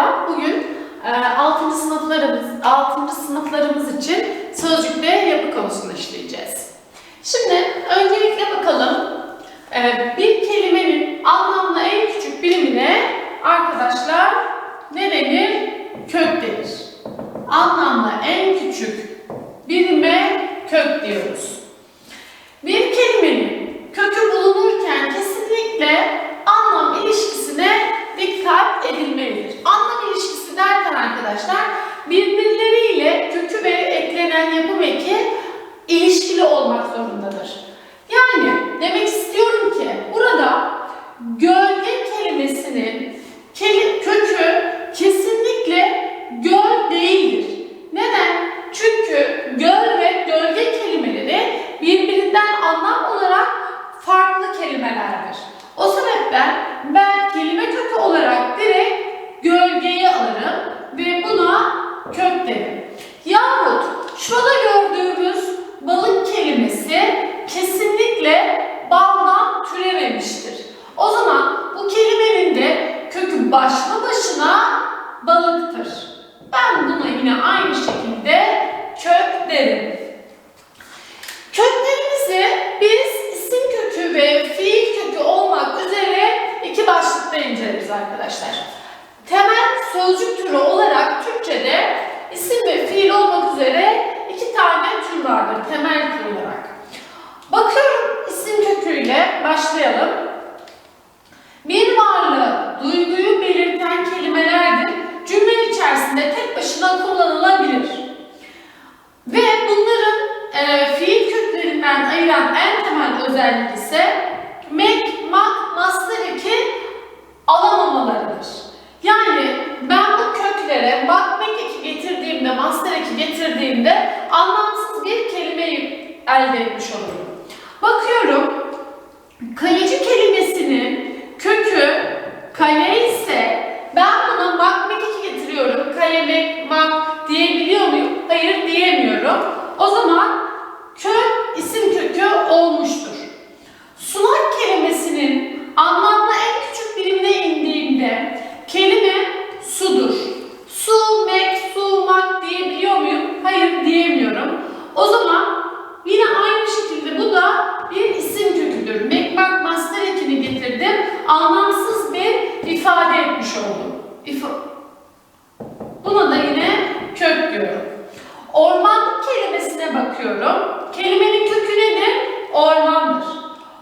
Merhaba, bugün 6. sınıflarımız 6. sınıflarımız için sözcük ve yapı konusunu işleyeceğiz. Şimdi öncelikle bakalım e, bir kelimenin anlamlı en küçük birimine arkadaşlar ne denir? Kök denir. Anlamlı en küçük birime kök diyoruz. Bir kelimenin kökü bulunurken kesinlikle anlam ilişkisine dikkat edilmelidir. Anlam ilişkisi derken arkadaşlar birbirleriyle kökü ve eklenen yapım eki ilişkili olmak zorundadır. Yani demek istiyorum ki burada gölge kelimesinin keli- kökü kesinlikle göl değildir. Neden? Çünkü göl ve gölge kelimeleri birbirinden anlam olarak farklı kelimelerdir. O sebepten ben kelime kökü olarak direkt gölgeyi alırım ve buna kök derim. Yahut şurada gördüğümüz balık kelimesi kesinlikle baldan türememiştir. O zaman bu kelimenin de kökü başlı başına balıktır. Ben buna yine aynı şekilde kök derim. Köklerimizi biz isim kökü ve fiil kökü olmak üzere iki başlıkta inceleriz arkadaşlar. Temel sözcük türü olarak Türkçe'de isim ve fiil olmak üzere iki tane tür vardır temel tür olarak. Bakıyorum isim köküyle başlayalım. Bir varlığı, duyguyu belirten kelimelerdir. İçerisinde tek başına kullanılabilir. Ve bunların e, fiil köklerinden ayıran en temel özellik ise mek, mak, master eki alamamalarıdır. Yani ben bu köklere mak, mek eki getirdiğimde, master eki getirdiğimde anlamsız bir kelimeyi elde etmiş olurum. Bakıyorum, kaleci kelimesinin kökü kale ise ben buna mak, mek eki getiriyorum. Kale, mek, mak diyebiliyor muyum? Hayır diyemiyorum. O zaman kök isim kökü olmuştur. Sunak kelimesinin anlamlı en küçük birimine indiğimde kelime sudur. Su, mek, su, mak diyebiliyor muyum? Hayır diyemiyorum. O zaman yine aynı şekilde bu da bir isim köküdür. Mek, mak, master ekini getirdim. Anlamsız bir etmiş oldum. İfa- Buna da yine kök diyorum. Ormanlık kelimesine bakıyorum. Kelimenin kökü nedir? Ormandır.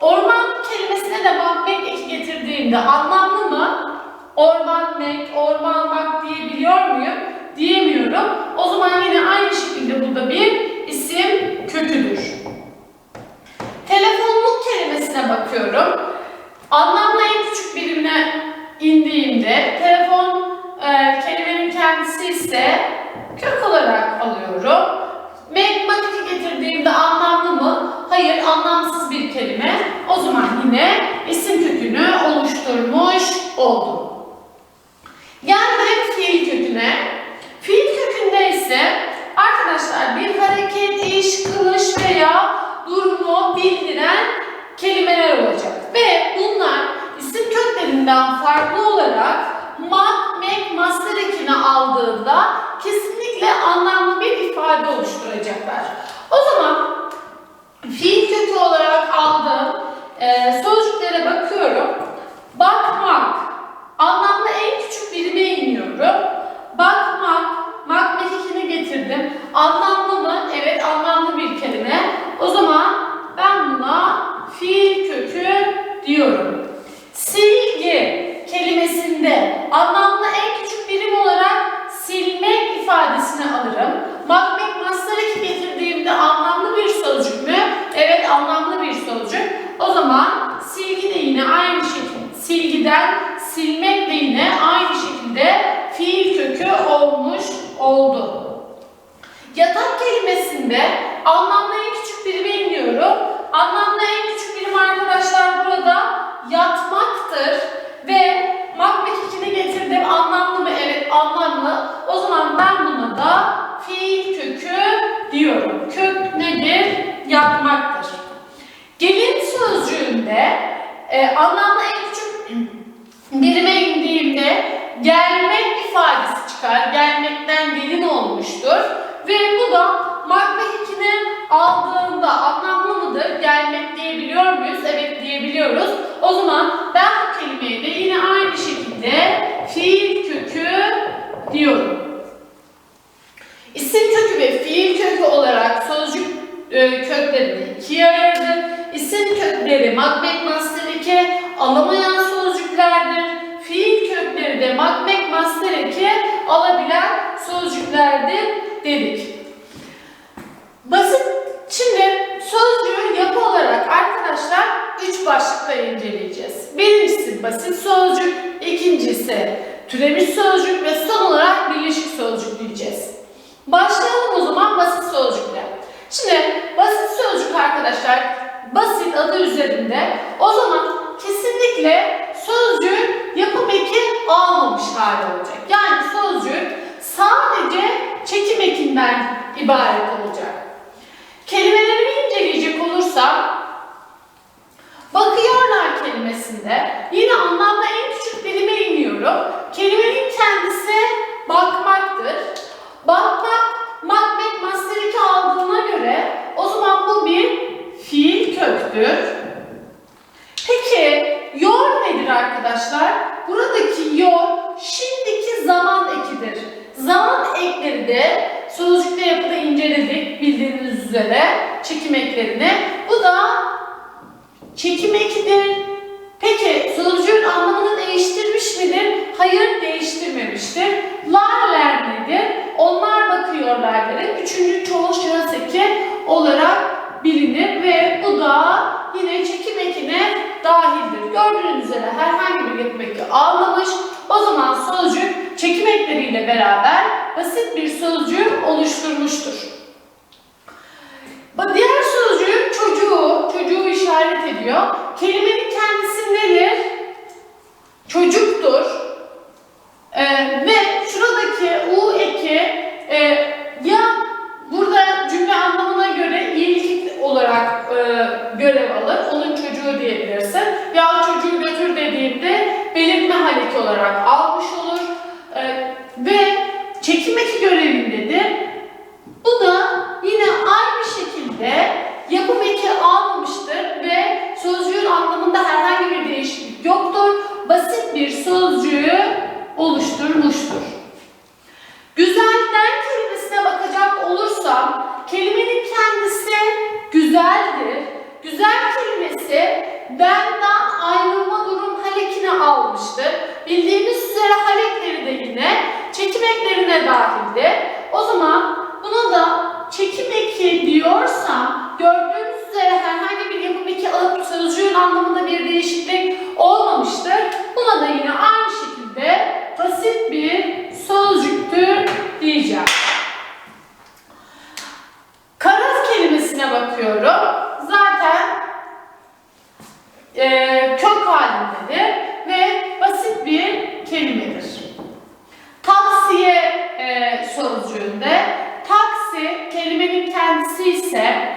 Ormanlık kelimesine de mek eki getirdiğimde anlamlı mı? Orman mek, orman mak diyebiliyor muyum? Diyemiyorum. O zaman yine aynı şekilde bu da bir isim köküdür. Telefonluk kelimesine bakıyorum. Anlamlı en küçük birimine indiğimde telefon e, kelimenin kendisi ise kök olarak alıyorum. Mek maketi getirdiğimde anlamlı mı? Hayır, anlamsız bir kelime. O zaman yine isim kökünü oluşturmuş oldum. Geldim fiil köküne. Fiil kökünde ise arkadaşlar bir hareket, iş, kılış veya durumu bildiren kelimeler olacak. Ve bunlar isim köklerinden farklı olarak mek, master ekini aldığında kesinlikle anlamlı bir ifade oluşturacaklar. O zaman fiil kökü olarak aldığım e, sözcüklere bakıyorum. Bakmak, anlamlı en küçük birime iniyorum. Bakmak, mak mekikini getirdim. Anlamlı mı? Evet, anlamlı bir kelime. O zaman ben buna fiil kökü olursam bakıyorlar kelimesinde yine anlamda en küçük dilime iniyorum. Kelimenin kendisi bakmaktır. Bakmak Macbeth Master 2 aldığına göre o zaman bu bir fiil köktür. Peki yor nedir arkadaşlar? Buradaki yor şimdiki zaman ekidir. Zaman ekleri de sözcükte yapıda inceledik bildiğiniz üzere çekim eklerini. Bu da çekim ekidir. Peki sözcüğün anlamını değiştirmiş midir? Hayır değiştirmemiştir. Larler nedir? Onlar bakıyorlardır. Üçüncü çoğul şahıs olarak bilinir ve bu da yine çekim ekine dahildir. Gördüğünüz üzere herhangi bir yapım eki almamış. O zaman sözcük çekim ekleriyle beraber basit bir sözcüğü oluşturmuştur. Bak, Diğer sözcüğün çocuğu, çocuğu ediyor. Kelimenin kendisi nedir? Çocuktur. Ee, ve şuradaki u eki e, ya burada cümle anlamına göre iyilik olarak e, görev alır. Onun çocuğu diyebilirsin. Ya çocuğu götür dediğimde belirtme haleti olarak almış olur. E, ve çekim eki görevindedir. Bu da yine aynı şekilde yapım eki almamıştır ve sözcüğün anlamında herhangi bir değişiklik yoktur. Basit bir sözcüğü oluşturmuştur. Güzelden kelimesine bakacak olursam kelimenin kendisi güzeldir. Güzel kelimesi benden ayrılma durum halekini almıştır. Bildiğimiz üzere halekleri de yine çekim eklerine dahildir. Zaman buna da çekim eki diyorsam gördüğünüz üzere herhangi bir yapım eki alıp sözcüğün anlamında bir değişiklik olmamıştır. Buna da yine aynı şekilde basit bir sözcüktür diyeceğim. Karaz kelimesine bakıyorum. Zaten eee kök halindedir ve basit bir kelimedir. Taksiye e, sözcüğünde taksi kelimenin kendisi ise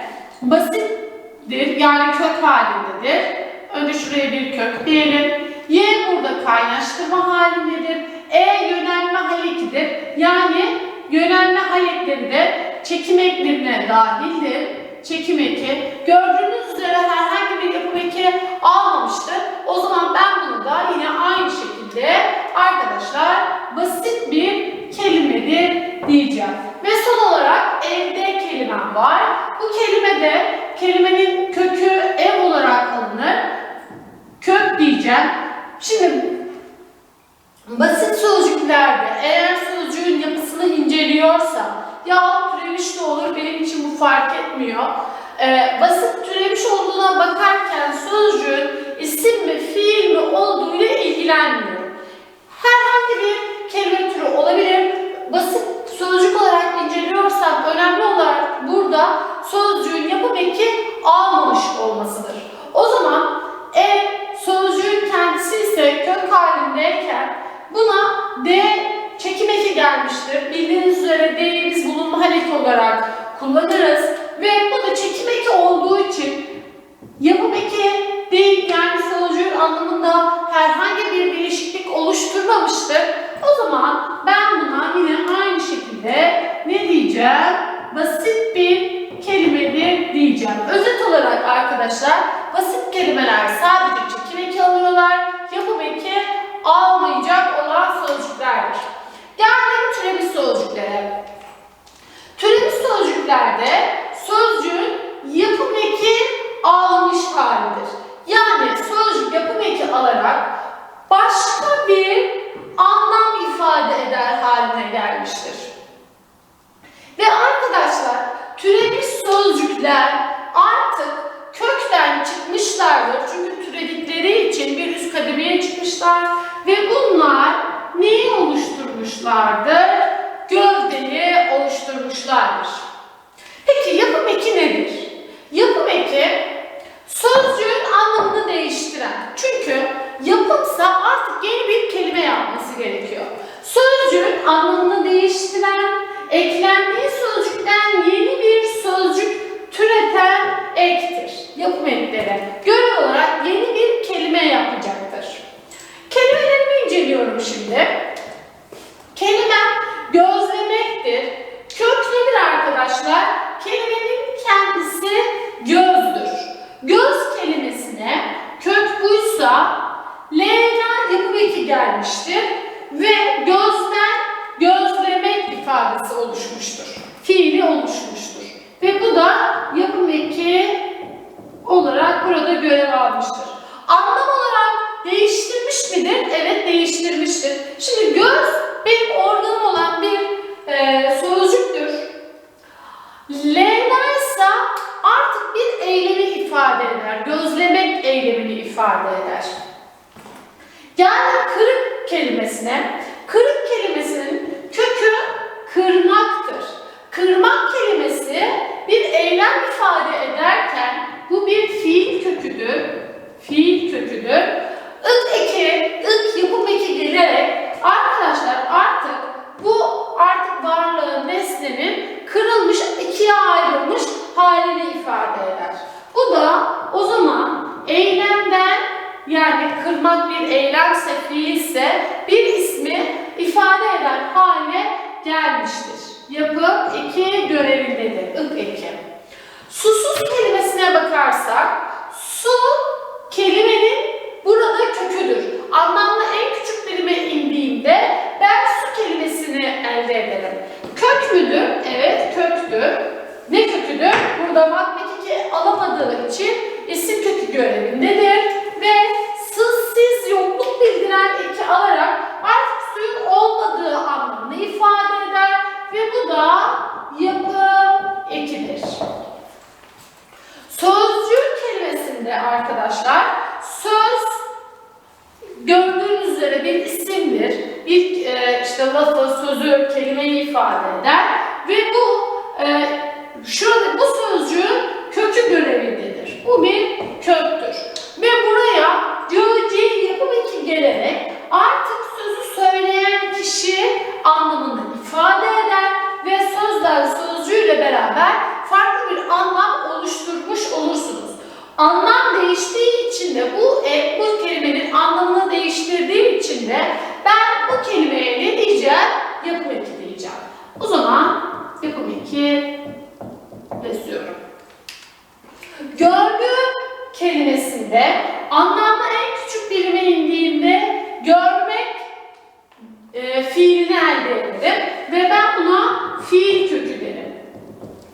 basittir yani kök halindedir. Önce şuraya bir kök diyelim. Y burada kaynaştırma halindedir. E yönelme halekidir. Yani yönelme halekleri de çekim eklerine dahildir. Çekim eki. Gördüğünüz üzere herhangi bir yapım eki almamıştır. O zaman ben bunu da yine aynı şekilde arkadaşlar basit bir kelimedir diyeceğim. Ve son olarak evde kelimem var. Bu kelime de kelimenin kökü ev olarak alınır. Kök diyeceğim. Şimdi basit sözcüklerde eğer sözcüğün yapısını inceliyorsam ya türemiş de olur benim için bu fark etmiyor. Ee, basit türemiş olduğuna bakarken sözcüğün isim mi fiil mi olduğuyla ilgilenmiyorum. Herhangi bir kelime türü olabilir. Basit sözcük olarak inceliyorsam önemli olarak burada sözcüğün yapım eki almamış olmasıdır. O zaman ev sözcüğün kendisi ise kök halindeyken buna D çekim eki gelmiştir. Bildiğiniz üzere D'yi biz bulunma haleti olarak kullanırız. Ve bu da çekim eki olduğu için yapım eki değil yani sözcüğün anlamında herhangi bir değişiklik oluşturmamıştır. zaman ben buna yine aynı şekilde ne diyeceğim? Basit bir diyeceğim. Özet olarak arkadaşlar basit kelimeler sadece çekim eki alıyorlar. Yapım eki almayacak olan sözcüklerdir. Geldim türemiş sözcüklere. Türemiş sözcüklerde sözcüğün yapım eki almış halidir. Yani sözcük yapım eki alarak başka bir anlam ifade eder haline gelmiştir. Ve arkadaşlar türemiş sözcükler artık kökten çıkmışlardır. Çünkü türedikleri için bir üst kademeye çıkmışlar ve bunlar neyi oluşturmuşlardır? Gövdeyi oluşturmuşlardır. Peki yapım eki nedir? Yapım eki sözcüğün anlamını değiştiren. Çünkü yapımsa artık yeni bir kelime yapması gerekiyor. Sözcüğün anlamını değiştiren, eklendiği sözcükten yeni bir sözcük türeten ekleri. Görev olarak yeni bir kelime yapacaktır. Kelimelerimi inceliyorum şimdi. Kelimem gözlemektir. Kök nedir arkadaşlar? Kelimenin kendisi gözdür. Göz kelimesine kök buysa L'den yapım eki gelmiştir ve gözden gözlemek ifadesi oluşmuştur. Fiili oluşmuştur. Ve bu da yapım eki olarak burada görev almıştır. Anlam olarak değiştirmiş midir? Evet değiştirmiştir. Şimdi göz benim organım olan bir e, sözcüktür. L'den ise artık bir eylemi ifade eder. Gözlemek eylemini ifade eder. Yani kırık kelimesine, kırık kelimesinin kökü kırmaktır. Kırmak kelimesi bir eylem ifade ederken bu bir fiil köküdür. Fiil köküdür. Ik eki, ik yapım eki gelerek arkadaşlar artık bu artık varlığın, nesnenin kırılmış, ikiye ayrılmış halini ifade eder. Bu da o zaman eylemden yani kırmak bir eylemse, fiilse bir ismi ifade eden hale gelmiştir. Yapım iki görevindedir. Ik eki. Susuz kelimesine bakarsak, su kelimenin burada köküdür. Anlamlı en küçük birime indiğimde ben su kelimesini elde ederim. Kök müdür? Evet köktür. Ne köküdür? Burada matematik alamadığı için isim kökü görevindedir ve sız siz yokluk bildiren eki alarak artık suyun olmadığı anlamını ifade eder ve bu da yapım ekidir. Sözcük kelimesinde arkadaşlar söz gördüğünüz üzere bir isimdir. Bir e, işte lafı, sözü, kelimeyi ifade eder ve bu e, şurada bu sözcüğün kökü görevindedir. Bu bir köktür. Ve buraya göğeceği yapım eki gelerek artık sözü söyleyen kişi anlamını ifade eder ve sözler sözcüğüyle beraber farklı bir anlam oluşturmuş olursunuz. Anlam değiştiği için de bu e, bu kelimenin anlamını değiştirdiği için de ben bu kelimeye ne diyeceğim? Yapım eki diyeceğim. O zaman yapım eki yazıyorum. Görgü kelimesinde anlamda en küçük birime indiğinde görmek e, fiilini elde ederim ve ben buna fiil kökü derim.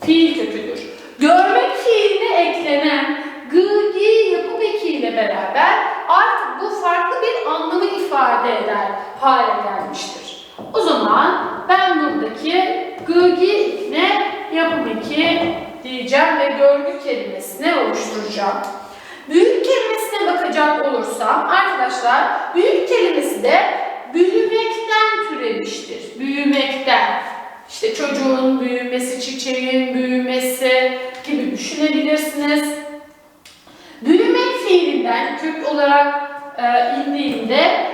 Fiil köküdür. Görmek fiiline eklenen gı, gi yapım ekiyle beraber artık bu farklı bir anlamı ifade eder hale gelmiştir. O zaman ben buradaki gı, gi ne yapım eki diyeceğim ve görgü kelimesini oluşturacağım. Büyük kelimesine bakacak olursam arkadaşlar büyük kelimesi de büyümekten türemiştir. Büyümekten. İşte çocuğun büyümesi, çiçeğin büyümesi gibi düşünebilirsiniz. Büyümek fiilinden kök olarak e, indiğinde